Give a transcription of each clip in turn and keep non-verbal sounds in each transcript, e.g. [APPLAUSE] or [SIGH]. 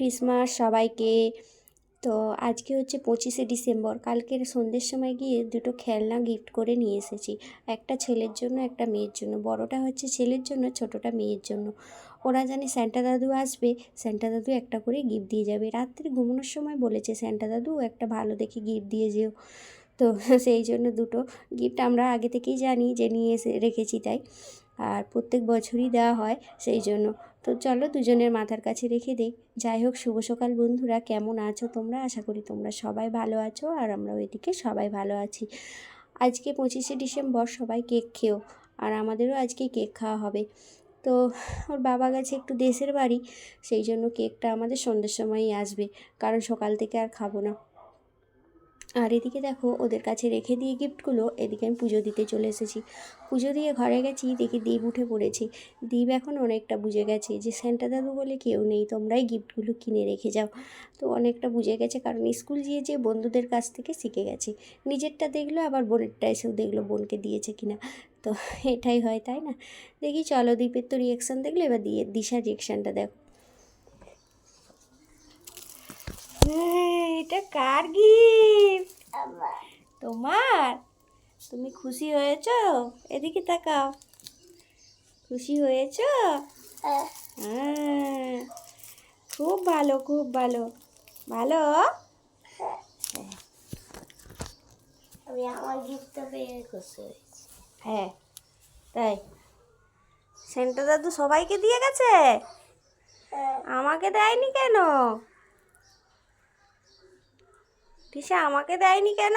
Christmas সবাইকে। তো আজকে হচ্ছে পঁচিশে ডিসেম্বর। কালকের সন্ধ্যের সময় গিয়ে দুটো খেলনা গিফট করে নিয়ে এসেছি। একটা ছেলের জন্য, একটা মেয়ের জন্য। বড়টা হচ্ছে ছেলের জন্য, ছোটোটা মেয়ের জন্য। ওরা জানে স্যান্টা দাদু আসবে। স্যান্টা দাদু একটা করে গিফট দিয়ে যাবে। রাত্রে ঘুমানোর সময় বলেছে স্যান্টা দাদু, একটা ভালো দেখে গিফট দিয়ে যেও। তো [LAUGHS] সেই জন্য দুটো গিফট আমরা আগে থেকেই জানি যে নিয়ে এসে রেখেছি তাই। আর প্রত্যেক বছরই দেওয়া হয় সেই জন্য। তো চলো দুজনের মাথার কাছে রেখে দিই। যাই হোক, শুভ সকাল বন্ধুরা। কেমন আছো তোমরা? আশা করি তোমরা সবাই ভালো আছো আর আমরাও এদিকে সবাই ভালো আছি। আজকে পঁচিশে ডিসেম্বর, সবাই কেক খেও আর আমাদেরও আজকে কেক খাওয়া হবে। তো ওর বাবা গেছে একটু দেশের বাড়ি, সেই জন্য কেকটা আমাদের সন্ধ্যের সময়ই আসবে, কারণ সকাল থেকে আর খাব না। আর এদিকে দেখো, ওদের কাছে রেখে দিয়ে গিফটগুলো, এদিকে আমি পুজো দিতে চলে এসেছি। পুজো দিয়ে ঘরে গেছি, দেখি দ্বীপ উঠে পড়েছে। দ্বীপ এখন অনেকটা বুঝে গেছে যে সেন্টা দাদু বলে কেউ নেই, তোমরাই গিফটগুলো কিনে রেখে যাও। তো অনেকটা বুঝে গেছে, কারণ স্কুল গিয়ে যে বন্ধুদের কাছ থেকে শিখে গেছে। নিজেরটা দেখল, আবার বোনেরটা এসেও দেখল, বোনকে দিয়েছে কিনা। তো এটাই হয়, তাই না? দেখি, চলো দ্বীপের তো রিয়াকশান দেখল, এবার দিয়ে, দিশার রিয়াকশানটা দেখো। এটা কার গিফট? তোমার? তুমি খুশি হয়েছ? এদিকে তাকাও। খুশি হয়েছ? হ্যাঁ। খুব ভালো খুব ভালো। ভালো? আমি আমার গিফটটা পেয়ে খুশি হয়েছি হ্যাঁ। তাই। সেন্টা দাদু সবাইকে দিয়ে গেছে? আমাকে দেয়নি কেন? তিশা আমাকে দেয়নি কেন?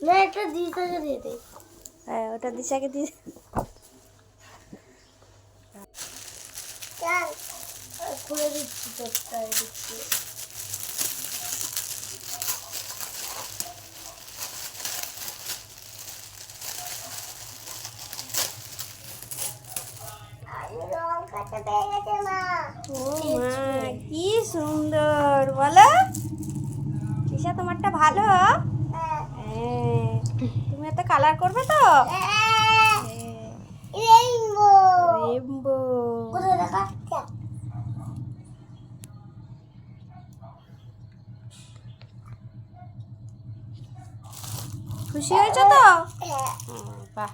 না একটা দিতে দিয়ে দে। হ্যাঁ ওটা দিশাকে দিয়ে খুলে দিচ্ছি তোরটা দিচ্ছি কি সুন্দর বলো। তিশা তোমারটা ভালো? হ্যাঁ। তুমি এত কালার করবে তো? রেইনবো কোথায় দেখা খুশি হয়েছো তো? হ্যাঁ বাহ।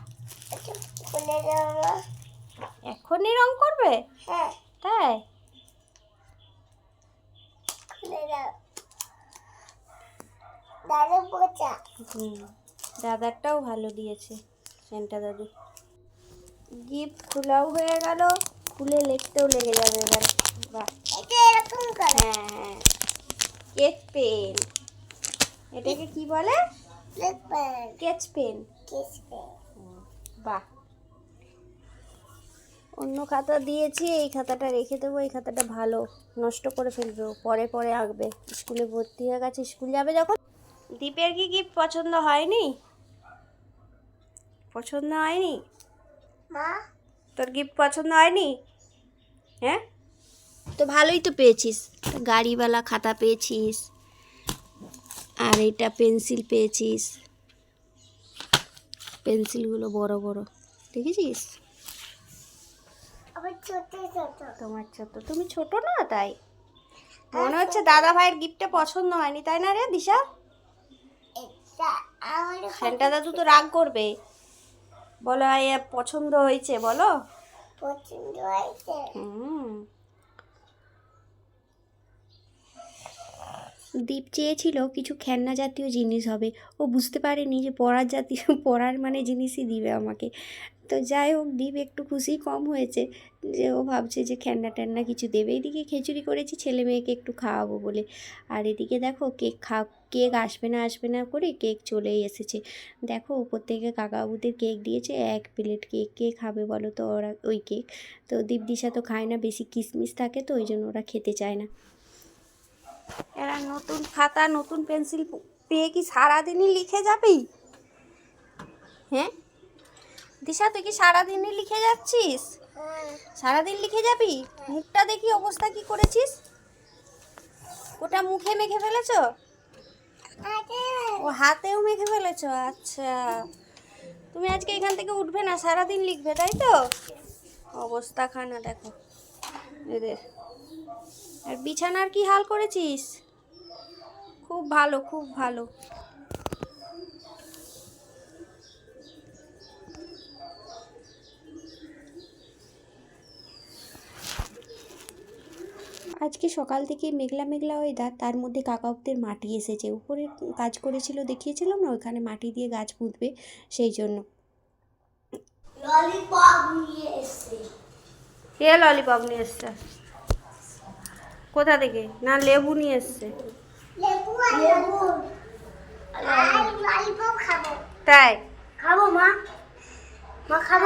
এখনই রং করবে? হ্যাঁ। তাই খুলে দাও দাদু পোচা হুম দাদারটাও ভালো দিয়েছে সেন্টা দাদু। গিফট খোলাও হয়ে গেল খুলে লিখতেও লেগে যাবে এবার। বাহ। এটা এরকম করে? হ্যাঁ হ্যাঁ। Cake pen. এটাকে কি বলে? Sketch pen. কিস পেন বাহ। অন্য খাতা দিয়েছি এই খাতাটা রেখে দেবো এই খাতাটা ভালো। নষ্ট করে ফেলব পরে পরে আঁকবে। স্কুলে ভর্তি হয়ে গেছে স্কুল যাবে যখন? দীপের কি গিফট পছন্দ হয়নি? পছন্দ হয়নি? মা? তোর গিফট পছন্দ হয়নি? হ্যাঁ? তো ভালোই তো পেয়েছিস। গাড়িওয়ালা খাতা পেয়েছিস। আর এটা পেন্সিল পেয়েছিস। পেন্সিলগুলো বড় বড়। দেখেছিস? আবার ছোট ছোট। তোমার ছোট। তুমি ছোট না তাই? মনে হচ্ছে দাদা ভাইয়ের গিফটটা পছন্দ হয়নি তাই না রে দিশা? সেন্টা দাদু তো রাগ করবে। বলো পছন্দ হয়েছে বলো। পছন্দ হয়েছে। হুম। দীপ চেয়েছিল কিছু খেলনা জাতীয় জিনিস হবে। ও বুঝতে পারেনি যে পড়ার জাতীয় পড়ার মানে জিনিসই দিবে আমাকে। তো যাই হোক, দীপ একটু খুশি কম হয়েছে। যে ও ভাবছে যে খ্যান্না ট্যান্না কিছু দেবে। এদিকে খিচুড়ি করেছি, ছেলে মেয়েকে একটু খাওয়াবো বলে। আর এদিকে দেখো, কেক খা, কেক আসবে না আসবে না করে কেক চলেই এসেছে। দেখো, উপর থেকে কাকাবাবুদের কেক দিয়েছে, এক প্লেট কেক কে খাবে বলো তো ওরা, ওই কেক। তো দীপ দিশা তো খায় না, বেশি কিশমিশ থাকে তো ওই জন্য ওরা খেতে চায় না। এরা নতুন খাতা, নতুন পেন্সিল পেয়ে কি সারাদিনই লিখে যাবি হ্যাঁ? দিশা, তুই কি সারাদিনই লিখে যাচ্ছিস? সারাদিন লিখে যাবি? মুখটা দেখি অবস্থা কি করেছিস? ওটা মুখে মেখে ফেলেছ? ও হাতেও মেখে ফেলেছ? আচ্ছা। তুমি আজকে এখান থেকে উঠবে না, সারাদিন লিখবে, তাই তো? অবস্থা খানা দেখো। এদের। আর বিছানার কি হাল করেছিস? খুব ভালো খুব ভালো। আজকে সকাল থেকে মেঘলা মেঘলা ওয়েদার তার মধ্যে কাকাউদের মাটি এসেছে। উপরে কাজ করেছিল দেখিয়েছিলাম না ওইখানে মাটি দিয়ে গাছ পুঁতবে সেই জন্য। কে ললিপপ নিয়ে এসছে? কোথা থেকে? না লেবু নিয়ে এসছে? তাই? খাব মা। মা খাব?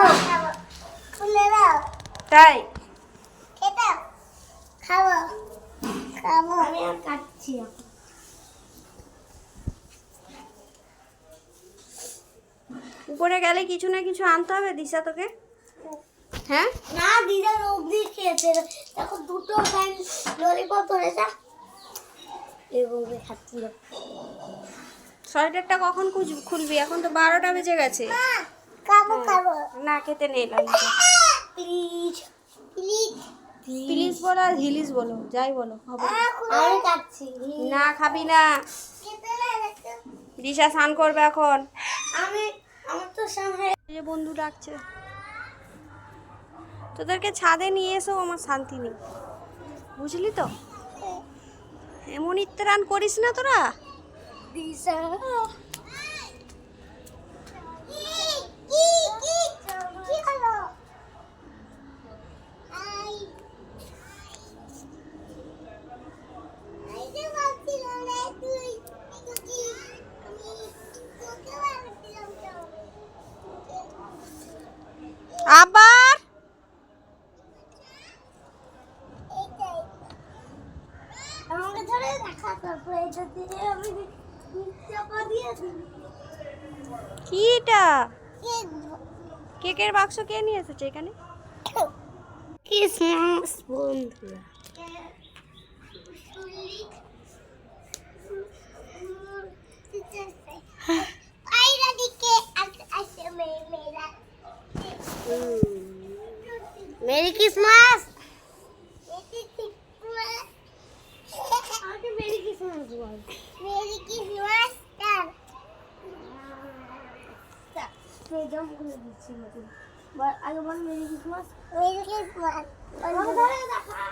তাই? খাব? খাব। আমি আর কাটছি উপরে গেলে কিছু না কিছু আনতে হবে দিশা তোকে? হ্যাঁ? না দিদা অবধি খেয়েছে। দেখো দুটো ফ্যান ললিপপ ধরেছে। এভাবে খাচ্ছিল সোয়েটারটা কখন খুলবি? এখন তো বারোটা বেজে গেছে। না খেতে নেই প্লিজ বলো আর হিলিস বলো যাই বলো। আমি কাটছি না খাবি না। দিশা স্নান করবে এখন। আমি আমার তো সামনে যে বন্ধু ডাকছে। তোদেরকে ছাদে নিয়ে এসো আমার শান্তি নেই। বুঝলি তো? এমন ইত্তেরান করিস না তোরা। দিশা কি কি কি কি হলো আই আই যে ভাবছিলাম রে তুই তুই আমি তোকে ভাবছিলাম তো আবার এইটাই আমাকে ধরে দেখা তারপর এটা দিয়ে আমি চাপা দিয়ে দিই কি এটা? কেকের বাক্স কে নিয়ে এসেছে এখানে? ক্রিসমাস বন্ধুরা। পায়রা মেরি ক্রিসমাস আমাকে মেরি ক্রিসমাস বল মেরি ক্রিসমাস স্টার ফ্রিডম করে দিচ্ছি নতুন বল আগে বল মেরি ক্রিসমাস মেরি ক্রিসমাস ধরে দেখা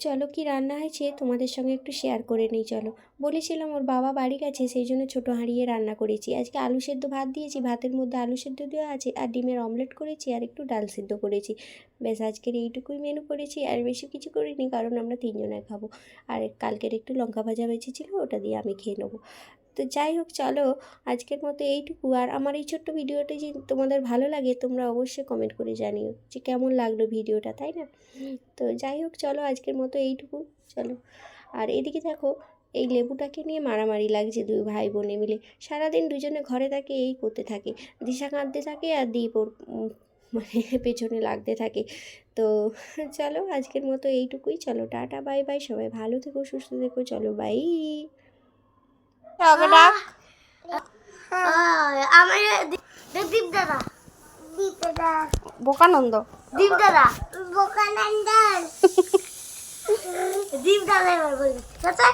চলো কি রান্না হয়েছে? তোমাদের সঙ্গে একটু শেয়ার করে নিই, চলো। বলেছিলাম ওর বাবা বাড়ি গেছে, সেই জন্য ছোটো হাঁড়িয়ে রান্না করেছি। আজকে আলু সেদ্ধ ভাত দিয়েছি, ভাতের মধ্যে আলু সেদ্ধ দেওয়া আছে আর ডিমের অমলেট করেছি আর একটু ডাল সেদ্ধ করেছি। ব্যাস, আজকের এইটুকুই মেনু করেছি। আর বেশি কিছু করিনি, কারণ আমরা তিনজনে খাব। আর কালকের একটু লঙ্কা ভাজা বেঁচেছিলো, ওটা দিয়ে আমি খেয়ে নেব। তো যাই হোক, চলো আজকের মতো এইটুকু। আর আমার এই ছোট্ট ভিডিওটা যে তোমাদের ভালো লাগে, তোমরা অবশ্যই কমেন্ট করে জানিও যে কেমন লাগল ভিডিওটা, তাই না? তো যাই হোক, চলো আজকের মতো এইটুকু, চলো। আর এদিকে দেখো, এই লেবুটাকে নিয়ে মারামারি লাগছে দুই ভাই বোনে মিলে। সারাদিন দুজনে ঘরে থাকে, এই করতে থাকে। দিশা কাঁদতে থাকে আর দীপ মানে পেছনে লাগতে থাকে। তো চলো আজকের মতো এইটুকুই, চলো টাটা বাই বাই সবাই ভালো থেকো, সুস্থ থেকো, চলো বাই। ডাক আমার দীপ দাদা। দীপ দাদা। বোকানন্দ। দীপ দাদা। বোকানন্দন দীপ দাদা এবার দাদা।